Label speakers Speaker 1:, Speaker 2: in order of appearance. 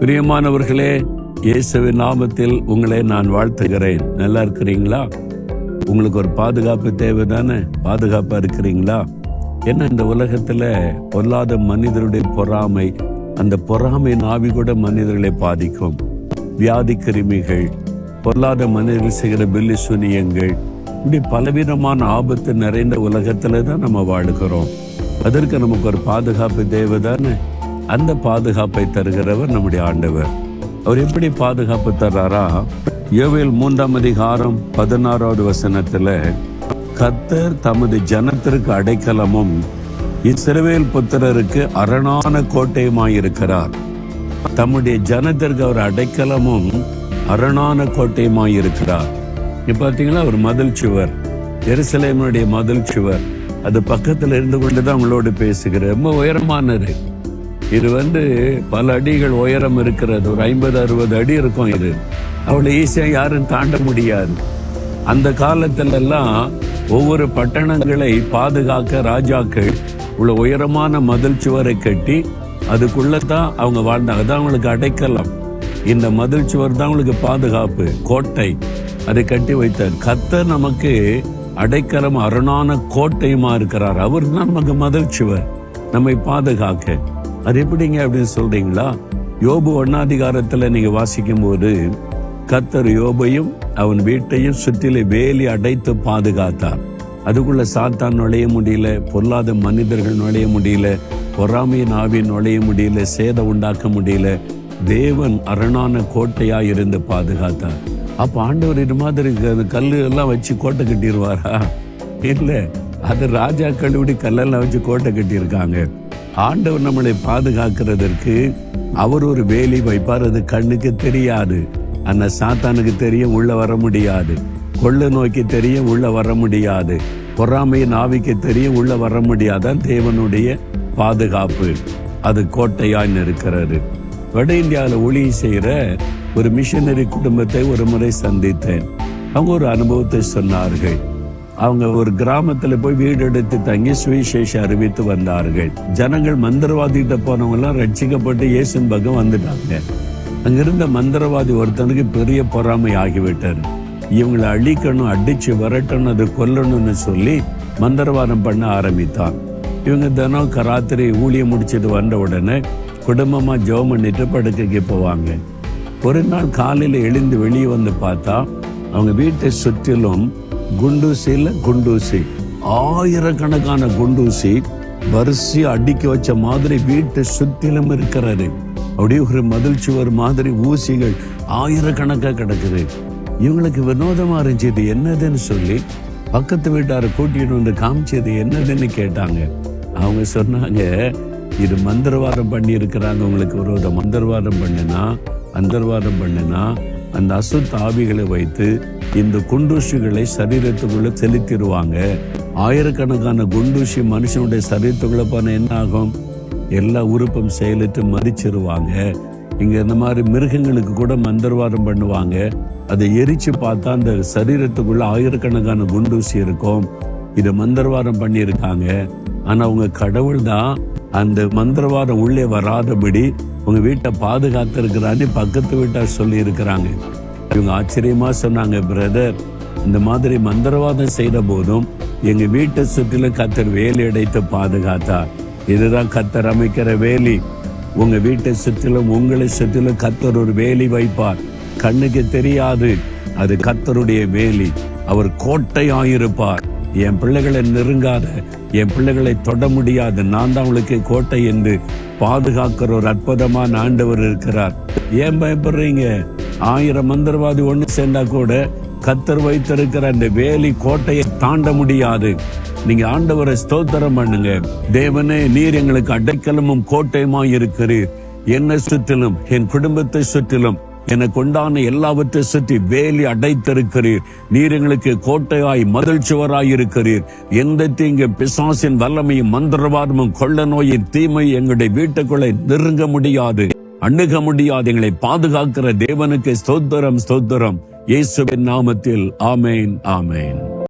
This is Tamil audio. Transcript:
Speaker 1: பிரியமானவர்களே இயேசுவின் நாமத்தில் உங்களை நான் வாழ்த்துகிறேன். நல்லா இருக்கிறீங்களா? உங்களுக்கு ஒரு பாதுகாப்பு தேவை தானே பாதுகாப்பா இருக்கிறீங்களா? என்ன இந்த உலகத்துல பொல்லாத மனிதருடைய பொறாமை அந்த பொறாமை நாவி கூட மனிதர்களை பாதிக்கும். வியாதி கிருமிகள் பொல்லாத மனிதர்கள் செய்கிற பில்லி சுனியங்கள் இப்படி பலவிதமான ஆபத்து நிறைந்த உலகத்துல தான் நம்ம வாழுகிறோம். அதற்கு நமக்கு ஒரு பாதுகாப்பு தேவை தானே அந்த பாதுகாப்பை தருகிறவர் நம்முடைய ஆண்டவர். அவர் எப்படி பாதுகாப்பு தர்றாரா? யோவேல் மூன்றாம் அதிகாரம் பதினாறாவது வசனத்துல கத்தர் தமது ஜனத்திற்கு அடைக்கலமும் இஸ்ரவேல் புத்திரருக்கு அரணான கோட்டையுமாயிருக்கிறார். தம்முடைய ஜனத்திற்கு அவர் அடைக்கலமும் அரணான கோட்டையுமாயிருக்கிறார். இப்ப பாத்தீங்களா ஒரு மதில் சுவர். எருசலேமனுடைய மதில் சுவர். அது பக்கத்துல இருந்து கொண்டுதான் உங்களோடு பேசுகிறார் ரொம்ப உயரமானது. இது வந்து பல அடிகள் உயரம் இருக்கிறது. ஒரு ஐம்பது அறுபது அடி இருக்கும் இது. அவ்வளோ ஈஸியாக யாரும் தாண்ட முடியாது. அந்த காலத்திலெல்லாம் ஒவ்வொரு பட்டணங்களை பாதுகாக்க ராஜாக்கள் உள்ள உயரமான மதில் சுவரை கட்டி அதுக்குள்ளதான் அவங்க வாழ்ந்தாங்க. அதான் அவங்களுக்கு அடைக்கலாம். இந்த மதில் சுவர் தான் அவங்களுக்கு பாதுகாப்பு. கோட்டை. அதை கட்டி வைத்தார். கர்த்தர் நமக்கு அடைக்கலம் அரணான கோட்டையுமா இருக்கிறார். அவர் தான் நமக்கு மதில் சுவர். நம்மை பாதுகாக்க. அது எப்படிங்க அப்படின்னு சொல்றீங்களா? யோபு ஒன்னாதிகாரத்துல நீங்க வாசிக்கும் போது கத்தர் யோபையும் அவன் வீட்டையும் சுற்றிலே வேலி அடைத்து பாதுகாத்தார். அதுக்குள்ள சாத்தான் நுழைய முடியல பொல்லாத மனிதர்கள் நுழைய முடியல பொறாமையின் ஆவி நுழைய முடியல சேதம் உண்டாக்க முடியல தேவன் அரணான கோட்டையா இருந்து பாதுகாத்தார். அப்ப ஆண்டவர் இது மாதிரி க- கல்லு எல்லாம் வச்சு கோட்டை கட்டிடுவாரா? இல்ல அது ராஜாக்கள் இப்படி கல்லெல்லாம் வச்சு கோட்டை கட்டியிருக்காங்க. ஆண்டவர் நம்மளை பாதுகாக்கிறதற்கு அவர் ஒரு வேலி வைப்பார் அது கண்ணுக்கு தெரியாது. அந்த சாத்தானுக்கு தெரியும் உள்ள வர முடியாது. கொள்ள நோக்கி தெரியும் உள்ள வர முடியாது. பொறாமையின் ஆவிக்கு தெரியும் உள்ள வர முடியாதான் தேவனுடைய பாதுகாப்பு. அது கோட்டையாய் இருக்கிறது வட இந்தியாவில் ஒளி செய்கிற ஒரு மிஷனரி குடும்பத்தை ஒரு முறை சந்தித்தேன். அவங்க ஒரு அனுபவத்தை சொன்னார்கள். அவங்க ஒரு கிராமத்துல போய் வீடு எடுத்து தங்கி சுவிசேஷம் அறிவித்து வந்தார்கள். ஜனங்கள் மந்திரவாதிகிட்ட போனவங்க எல்லாம் ரட்சிக்கப்பட்டு இயேசுன் பக்கம் வந்துட்டாங்க. அங்கிருந்த மந்திரவாதி ஒருத்தனுக்கு பெரிய பொறாமை ஆகிவிட்டார் இவங்களை அழிக்கணும் அடிச்சு விரட்டணும் அதை கொல்லணும்னு சொல்லி மந்திரவாதம் பண்ண ஆரம்பித்தான். இவங்க தினம் ராத்திரி ஊழியம் முடிச்சிட்டு வந்த உடனே குடும்பமா ஜெபம் பண்ணிட்டு படுக்கைக்கு போவாங்க. ஒரு நாள் காலையில எழுந்து வெளியே வந்து பார்த்தா அவங்க வீட்டை சுற்றிலும் குண்டூசியில் குண்டூசி. ஆயிரக்கணக்கான குண்டூசி வரிசை அடிக்கி வச்ச மாதிரி வீட்டை சுத்திலும் இருக்கிறாரு அப்படியே ஒரு மதில் சுவர் மாதிரி ஊசிகள் ஆயிரக்கணக்காக கிடக்குது. இவங்களுக்கு வினோதமா இருந்துச்சு இது என்னதுன்னு சொல்லி பக்கத்து வீட்டாரை கூட்டிட்டு வந்து காமிச்சது என்னதுன்னு கேட்டாங்க. அவங்க சொன்னாங்க இது மந்திரவாதம் பண்ணி இருக்கிறாங்க உங்களுக்கு ஒரு மந்திரவாதம் பண்ணுனா அந்தர்வாதம் பண்ணுனா அந்த அசுத்த ஆவிகளை வைத்து இந்த குண்டூசிகளை சரீரத்துக்குள்ள செலுத்திடுவாங்க. ஆயிரக்கணக்கான குண்டூசி மனுஷனுடைய சரீரத்துக்குள்ள போன என்ன ஆகும்? எல்லா உறுப்பும் செயலிட்டு மறிச்சிருவாங்க இங்க இந்த மாதிரி மிருகங்களுக்கு கூட மந்திரவாதம் பண்ணுவாங்க. அதை எரிச்சு பார்த்தா அந்த சரீரத்துக்குள்ள ஆயிரக்கணக்கான குண்டூசி இருக்கும். இதை மந்திரவாதம் பண்ணியிருக்காங்க. ஆனா உங்க கடவுள் தான் அந்த மந்திரவாதம் உள்ளே வராதபடி உங்க வீட்டை பாதுகாத்திருக்கிறான்னு பக்கத்து வீட்டார் சொல்லி இருக்கிறாங்க இவங்க ஆச்சரியமா சொன்னாங்க பிரதர் இந்த மாதிரி மந்திரவாதம் செய்த போதும் எங்க வீட்டை சுற்றிலும் கத்தர் வேலி அடைத்து பாதுகாத்தார் இதுதான் கத்தர் அமைக்கிற வேலி. உங்க வீட்டை சுற்றிலும் உங்களை சுற்றிலும் கத்தர் ஒரு வேலி வைப்பார். கண்ணுக்கு தெரியாது அது கத்தருடைய வேலி. அவர் கோட்டையாயிருப்பார். என் பிள்ளைகளை நெருங்காத என் பிள்ளைகளை தொட முடியாது. நான் தான் அவளுக்கு கோட்டை என்று பாதுகாக்கிற ஒரு அற்புதமான ஆண்டவர் இருக்கிறார். ஏன் பயப்படுறீங்க? ஆயிரம் மந்திரவாதி ஒன்று சேர்ந்தா கூட கத்தர் வைத்திருக்கிற அந்த வேலி கோட்டையை தாண்ட முடியாது. நீங்க ஆண்டவரை ஸ்தோத்திரம் பண்ணுங்க. தேவனே நீர் எங்களுக்கு அடைக்கலமும் கோட்டையுமா இருக்கிறீர். என்னை சுற்றிலும் என் குடும்பத்தை சுற்றிலும் எனக்கு உண்டான எல்லாவற்றை சுற்றி வேலி அடைத்திருக்கிறீர். நீர் எங்களுக்கு கோட்டையாய் மதில் சுவராய் இருக்கிறீர். எந்த தீங்கு பிசாசின் வல்லமையும் மந்திரவாதமும் கொள்ள நோயின் தீமை எங்களுடைய வீட்டுக்குள்ளே நெருங்க முடியாது. அணுக முடியாது எங்களை பாதுகாக்கிற தேவனுக்கு ஸ்தோத்திரம் ஸ்தோத்திரம். இயேசுவின் நாமத்தில் ஆமேன் ஆமேன்.